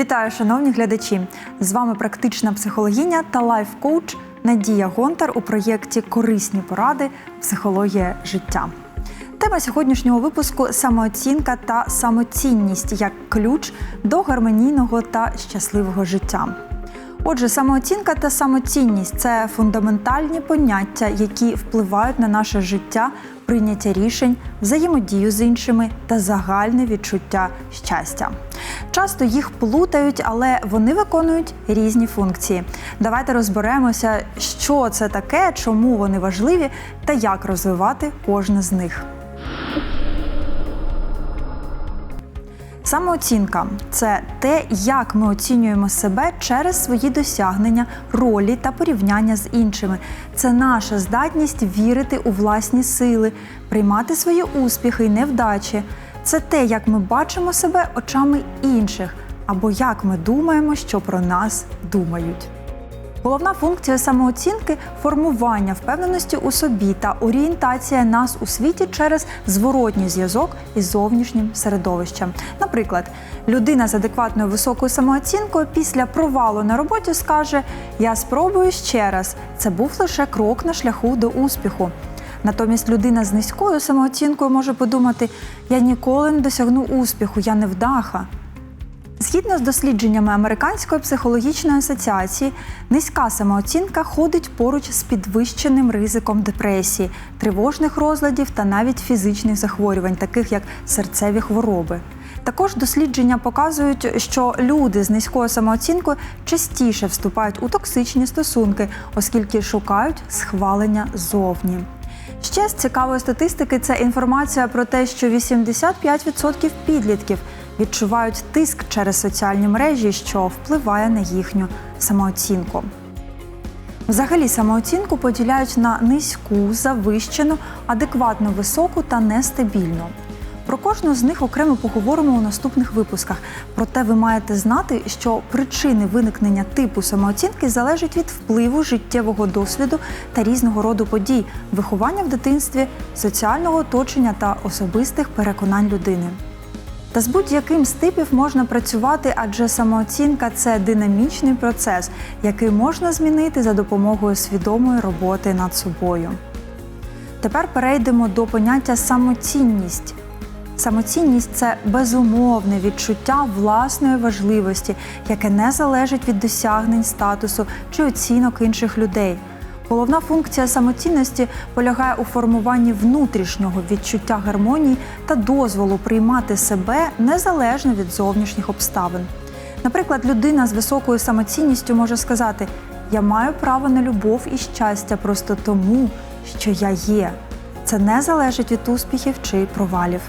Вітаю, шановні глядачі! З вами практична психологиня та лайф-коуч Надія Гонтар у проєкті Корисні поради Психологія життя. Тема сьогоднішнього випуску самооцінка та самоцінність як ключ до гармонійного та щасливого життя. Отже, самооцінка та самоцінність це фундаментальні поняття, які впливають на наше життя, прийняття рішень, взаємодію з іншими та загальне відчуття щастя. Часто їх плутають, але вони виконують різні функції. Давайте розберемося, що це таке, чому вони важливі та як розвивати кожне з них. Самооцінка це те, як ми оцінюємо себе через свої досягнення, ролі та порівняння з іншими. Це наша здатність вірити у власні сили, приймати свої успіхи і невдачі. Це те, як ми бачимо себе очами інших, або як ми думаємо, що про нас думають. Головна функція самооцінки формування впевненості у собі та орієнтація нас у світі через зворотній зв'язок із зовнішнім середовищем. Наприклад, людина з адекватною високою самооцінкою після провалу на роботі скаже: Я спробую ще раз. Це був лише крок на шляху до успіху. Натомість людина з низькою самооцінкою може подумати: я ніколи не досягну успіху, я невдаха. Згідно з дослідженнями Американської психологічної асоціації, низька самооцінка ходить поруч з підвищеним ризиком депресії, тривожних розладів та навіть фізичних захворювань, таких як серцеві хвороби. Також дослідження показують, що люди з низькою самооцінкою частіше вступають у токсичні стосунки, оскільки шукають схвалення зовні. Ще з цікавої статистики це інформація про те, що 85% підлітків відчувають тиск через соціальні мережі, що впливає на їхню самооцінку. Взагалі самооцінку поділяють на низьку, завищену, адекватно високу та нестабільну. Про кожну з них окремо поговоримо у наступних випусках. Проте ви маєте знати, що причини виникнення типу самооцінки залежать від впливу життєвого досвіду та різного роду подій, виховання в дитинстві, соціального оточення та особистих переконань людини. Та з будь-яким з типів можна працювати, адже самооцінка це динамічний процес, який можна змінити за допомогою свідомої роботи над собою. Тепер перейдемо до поняття самоцінність. Самоцінність це безумовне відчуття власної важливості, яке не залежить від досягнень статусу чи оцінок інших людей. Головна функція самоцінності полягає у формуванні внутрішнього відчуття гармонії та дозволу приймати себе незалежно від зовнішніх обставин. Наприклад, людина з високою самоцінністю може сказати: Я маю право на любов і щастя просто тому, що я є. Це не залежить від успіхів чи провалів.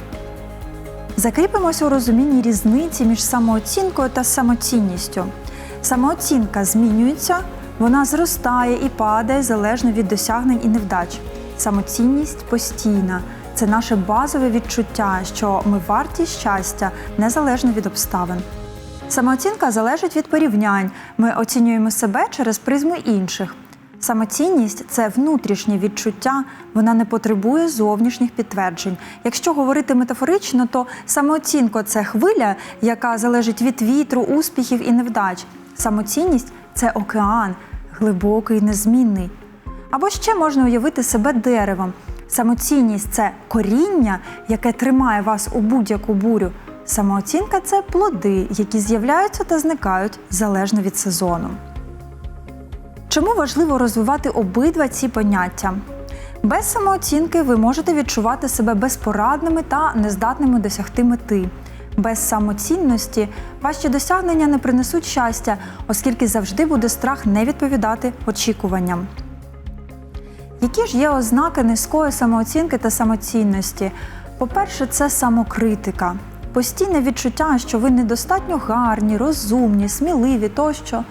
Закріпимося у розумінні різниці між самооцінкою та самоцінністю. Самооцінка змінюється, вона зростає і падає залежно від досягнень і невдач. Самоцінність постійна. Це наше базове відчуття, що ми варті щастя незалежно від обставин. Самооцінка залежить від порівнянь. Ми оцінюємо себе через призму інших. Самоцінність це внутрішнє відчуття, вона не потребує зовнішніх підтверджень. Якщо говорити метафорично, то самооцінка це хвиля, яка залежить від вітру, успіхів і невдач. Самоцінність це океан, глибокий, незмінний. Або ще можна уявити себе деревом. Самоцінність це коріння, яке тримає вас у будь-яку бурю. Самооцінка це плоди, які з'являються та зникають залежно від сезону. Чому важливо розвивати обидва ці поняття? Без самооцінки ви можете відчувати себе безпорадними та нездатними досягти мети. Без самоцінності ваші досягнення не принесуть щастя, оскільки завжди буде страх не відповідати очікуванням. Які ж є ознаки низької самооцінки та самоцінності? По-перше, це самокритика, постійне відчуття, що ви недостатньо гарні, розумні, сміливі тощо.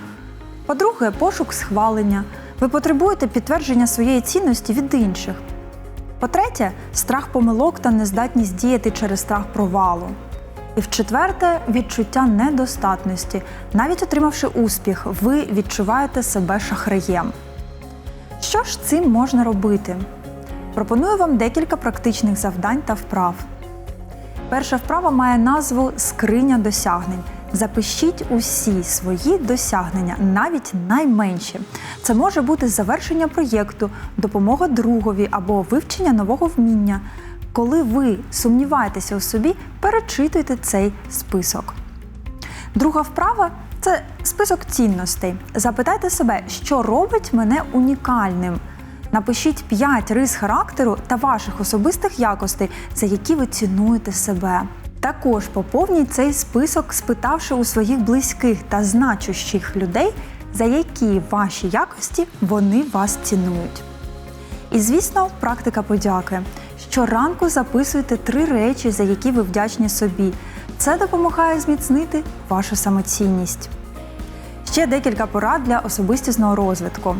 По-друге, пошук схвалення. Ви потребуєте підтвердження своєї цінності від інших. По-третє, страх помилок та нездатність діяти через страх провалу. І в-четверте, відчуття недостатності. Навіть отримавши успіх, ви відчуваєте себе шахраєм. Що ж цим можна робити? Пропоную вам декілька практичних завдань та вправ. Перша вправа має назву Скриня досягнень. Запишіть усі свої досягнення, навіть найменші. Це може бути завершення проєкту, допомога другові або вивчення нового вміння. Коли ви сумніваєтеся у собі, перечитуйте цей список. Друга вправа це список цінностей. Запитайте себе, що робить мене унікальним. Напишіть 5 рис характеру та ваших особистих якостей, за які ви цінуєте себе. Також поповніть цей список, спитавши у своїх близьких та значущих людей, за які ваші якості вони вас цінують. І звісно, практика подяки. Щоранку записуйте три речі, за які ви вдячні собі. Це допомагає зміцнити вашу самоцінність. Ще декілька порад для особистісного розвитку.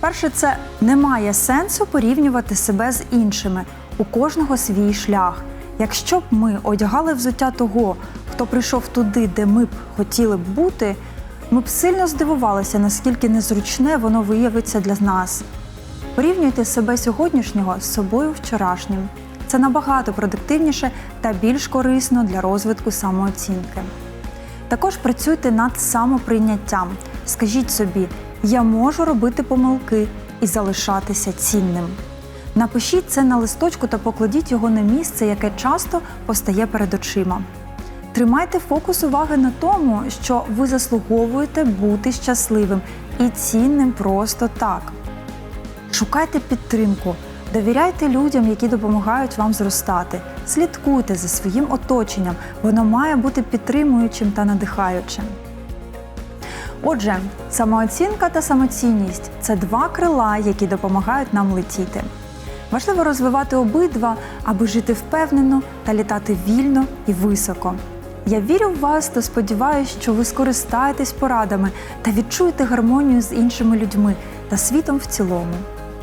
Перше, це немає сенсу порівнювати себе з іншими. У кожного свій шлях. Якщо б ми одягали взуття того, хто прийшов туди, де ми б хотіли б бути, ми б сильно здивувалися, наскільки незручне воно виявиться для нас. Порівнюйте себе сьогоднішнього з собою вчорашнім. Це набагато продуктивніше та більш корисно для розвитку самооцінки. Також працюйте над самоприйняттям. Скажіть собі, я можу робити помилки і залишатися цінним. Напишіть це на листочку та покладіть його на місце, яке часто постає перед очима. Тримайте фокус уваги на тому, що ви заслуговуєте бути щасливим і цінним просто так. Шукайте підтримку, довіряйте людям, які допомагають вам зростати. Слідкуйте за своїм оточенням, воно має бути підтримуючим та надихаючим. Отже, самооцінка та самоцінність це два крила, які допомагають нам летіти. Важливо розвивати обидва, аби жити впевнено та літати вільно і високо. Я вірю в вас та сподіваюся, що ви скористаєтесь порадами та відчуєте гармонію з іншими людьми та світом в цілому.